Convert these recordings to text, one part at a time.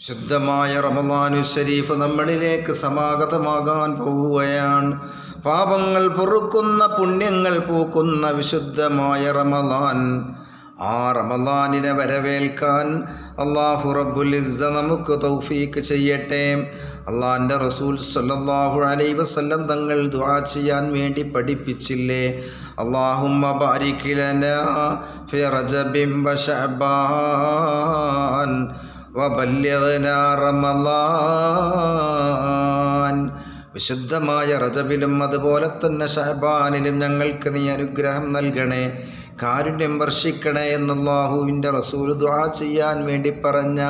ശുദ്ധമായ റമലാനു ശരീഫ് നമ്മളിലേക്ക് സമാഗതമാകാൻ പോവുകയാണ്. പാപങ്ങൾ പൊറുക്കുന്ന പുണ്യങ്ങൾ പൂക്കുന്ന വിശുദ്ധമായ റമലാൻ ആ റമലാനിനെ വരവേൽക്കാൻ അള്ളാഹു റബ്ബുൽ ഇസ്സ നമുക്ക് തൗഫീക്ക് ചെയ്യട്ടെ. അള്ളാഹിന്റെ റസൂൽ സല്ലാഹു അലൈ വസല്ലം തങ്ങൾ ദുആ ചെയ്യാൻ വേണ്ടി പഠിപ്പിച്ചില്ലേ? അള്ളാഹുമ്മ ബാരിക് ലനാ ഫി വശഅബാൻ വബല്യഗ്നാ വിശുദ്ധമായ റജബിലും അതുപോലെ തന്നെ ഷഹബാനിലും ഞങ്ങൾക്ക് നീ അനുഗ്രഹം നൽകണേ. കാരുണ്യം വർഷിക്കണേ എന്നല്ലാഹുവിന്റെ റസൂൽ ദുആ ചെയ്യാൻ വേണ്ടി പറഞ്ഞ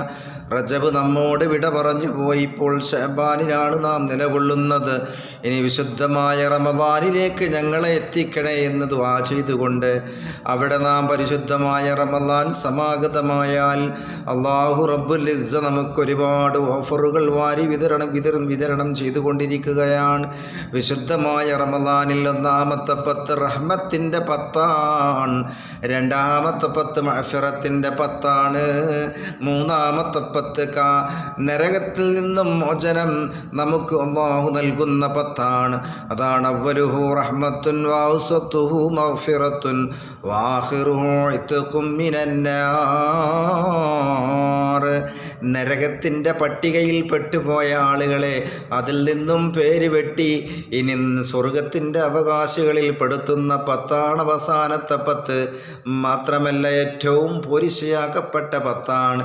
റജബ് നമ്മോട് വിട പറഞ്ഞു പോയിപ്പോൾ ഷഹബാനിലാണ് നാം നിലകൊള്ളുന്നത്. ഇനി വിശുദ്ധമായ റമദാനിലേക്ക് ഞങ്ങളെ എത്തിക്കണേ എന്ന് ദുആ ചെയ്തുകൊണ്ട് അവിടെ നാം പരിശുദ്ധമായ റമദാൻ സമാഗതമായാൽ അള്ളാഹു റബ്ബുൽ ഇസ്സ നമുക്കൊരുപാട് ഓഫറുകൾ വാരി വിതരണം വിതരണം വിതരണം ചെയ്തുകൊണ്ടിരിക്കുകയാണ്. വിശുദ്ധമായ റമദാനിൽ ഒന്നാമത്തെ പത്ത് റഹ്മത്തിന്റെ പത്താണ്. രണ്ടാമത്തെ പത്ത് മഹഫിറത്തിന്റെ പത്താണ്. മൂന്നാമത്തെ പത്ത് കാ നരകത്തിൽ നിന്നും മോചനം നമുക്ക് അള്ളാഹു നൽകുന്ന പത്താണ് അതാണ് അവലുഹു റഹ്മത്തുൻ വാസുത്തുഹു മഗ്ഫിറത്തുൻ. വാഹിറുഹു നരകത്തിന്റെ പട്ടികയിൽ പെട്ടുപോയ ആളുകളെ അതിൽ നിന്നും പേര് വെട്ടി ഇനി സ്വർഗത്തിന്റെ അവകാശികളിൽ പെടുത്തുന്ന പത്താണ് അവസാനത്തെ പത്ത് മാത്രമല്ല ഏറ്റവും പോരിശയാക്കപ്പെട്ട പത്താണ്.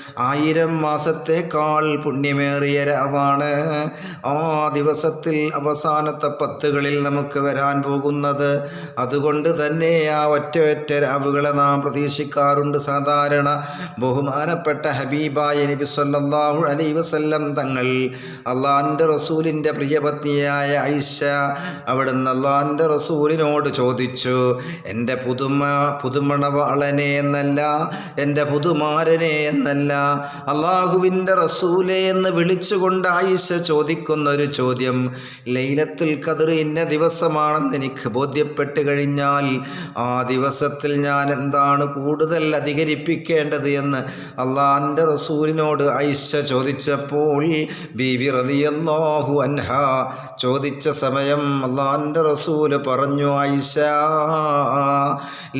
ആയിരം മാസത്തേക്കാൾ പുണ്യമേറിയ രാവാണ്. ആ ദിവസത്തിൽ അവസാനത്തെ പത്തുകളിൽ നമുക്ക് വരാൻ പോകുന്നത്. അതുകൊണ്ട് തന്നെ ആ ഒറ്റ ഒറ്റ രാവുകളെ നാം പ്രതീക്ഷിക്കാറുണ്ട്. സാധാരണ ബഹുമാനപ്പെട്ട ഹബീബായ നബി സല്ലാഹു അലൈ വസല്ലം തങ്ങൾ അള്ളാന്റെ റസൂലിന്റെ പ്രിയപത്നിയായ ഐഷ അവിടുന്ന് അള്ളാന്റെ റസൂലിനോട് ചോദിച്ചു എന്റെ പുതുമ പുതുമണവാളനെ എന്നല്ല എന്റെ പുതുമാരനെ എന്നല്ല അള്ളാഹുവിന്റെ റസൂലെ എന്ന് വിളിച്ചുകൊണ്ട് ആയിഷ ചോദിക്കുന്ന ഒരു ചോദ്യം. ലൈലത്തുൽ ഖദർ ഇന്ന ദിവസമാണെന്ന് എനിക്ക് ബോധ്യപ്പെട്ട് കഴിഞ്ഞാൽ ആ ദിവസത്തിൽ ഞാൻ എന്താണ് കൂടുതൽ അധികരിപ്പിക്കേണ്ടത് എന്ന് അള്ളാഹിന്റെ റസൂലിനോട് ആയിഷ ചോദിച്ചപ്പോൾ ബീവി റളിയല്ലാഹു അൻഹ ചോദിച്ച സമയം അള്ളാഹിന്റെ റസൂൽ പറഞ്ഞു ആയിഷ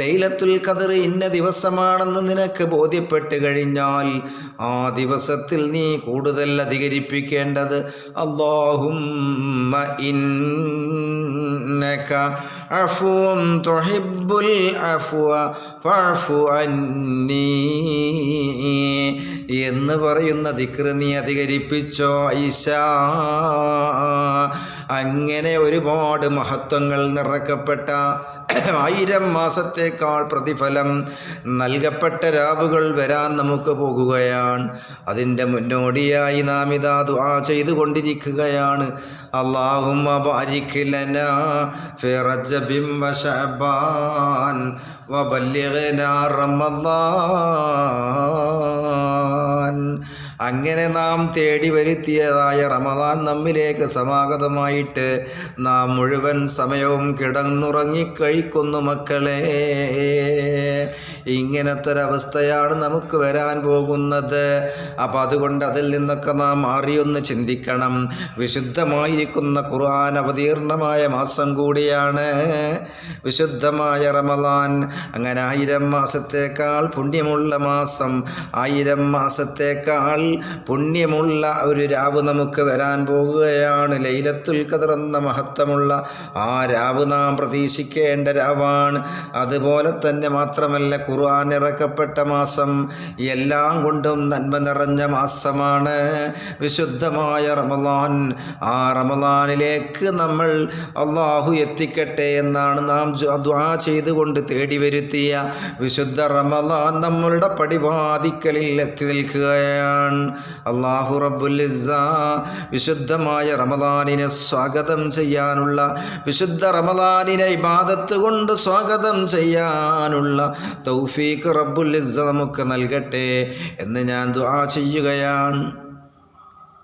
ലൈലത്തുൽ ഖദർ ഇന്ന ദിവസമാണെന്ന് നിനക്ക് ബോധ്യപ്പെട്ട് കഴിഞ്ഞാൽ ആ ദിവസത്തിൽ നീ കൂടുതൽ അധികരിപ്പിക്കേണ്ടത് അള്ളാഹും എന്ന് പറയുന്ന ദിക്ർ നീ അധികരിപ്പിച്ചോ ഈശ. അങ്ങനെ ഒരുപാട് മഹത്വങ്ങൾ നിറക്കപ്പെട്ട ആയിരം മാസത്തേക്കാൾ പ്രതിഫലം നൽകപ്പെട്ട രാവുകൾ വരാൻ നമുക്ക് പോകുകയാണ്. അതിന്റെ മുന്നോടിയായി നാം ഇതാ ദുആ ചെയ്തുകൊണ്ടിരിക്കുകയാണ്. അള്ളാഹുമ്മ ബാരിക് ലനാ ഫി റജബിൻ വശഅബാൻ വബല്ലിഗ്നാ റമളാൻ അങ്ങനെ നാം തേടി വരുത്തിയതായ റമദാൻ നമ്മിലേക്ക് സമാഗതമായിട്ട് നാം മുഴുവൻ സമയവും കിടന്നുറങ്ങിക്കഴിക്കുന്നു മക്കളെ. ഇങ്ങനത്തെ ഒരവസ്ഥയാണ് നമുക്ക് വരാൻ പോകുന്നത്. അപ്പം അതുകൊണ്ട് അതിൽ നിന്നൊക്കെ നാം മാറിയൊന്ന് ചിന്തിക്കണം. വിശുദ്ധമായിരിക്കുന്ന ഖുർആൻ അവതീർണമായ മാസം കൂടിയാണ്. വിശുദ്ധമായ റമലാൻ അങ്ങനെ ആയിരം മാസത്തേക്കാൾ പുണ്യമുള്ള മാസം. ആയിരം മാസത്തേക്കാൾ പുണ്യമുള്ള ഒരു രാവ് നമുക്ക് വരാൻ പോകുകയാണ്. ലൈലത്തുൽ ഖദർ എന്ന മഹത്വമുള്ള ആ രാവ് നാം പ്രതീക്ഷിക്കേണ്ട രാവാണ്. അതുപോലെ തന്നെ മാത്രമല്ല ഖുർആൻ ഇറക്കപ്പെട്ട മാസം എല്ലാം കൊണ്ടും നന്മ നിറഞ്ഞ മാസമാണ്. വിശുദ്ധമായ റമലാൻ ആ റമലാനിലേക്ക് നമ്മൾ അള്ളാഹു എത്തിക്കട്ടെ എന്നാണ് നാം ദ്വാ ചെയ്തുകൊണ്ട് തേടി വരുത്തിയ വിശുദ്ധ റമലാൻ നമ്മളുടെ പടിവാതിക്കലിൽ എത്തി നിൽക്കുകയാണ്. അള്ളാഹു റബുലിസ വിശുദ്ധമായ റമദാനിനെ സ്വാഗതം ചെയ്യാനുള്ള വിശുദ്ധ റമദാനിനെ ഇബാദത്ത് കൊണ്ട് സ്വാഗതം ചെയ്യാനുള്ള തൗഫീഖ് റബ്ബുലിസ നമുക്ക് നൽകട്ടെ എന്ന് ഞാൻ ദുആ ചെയ്യുകയാണ്.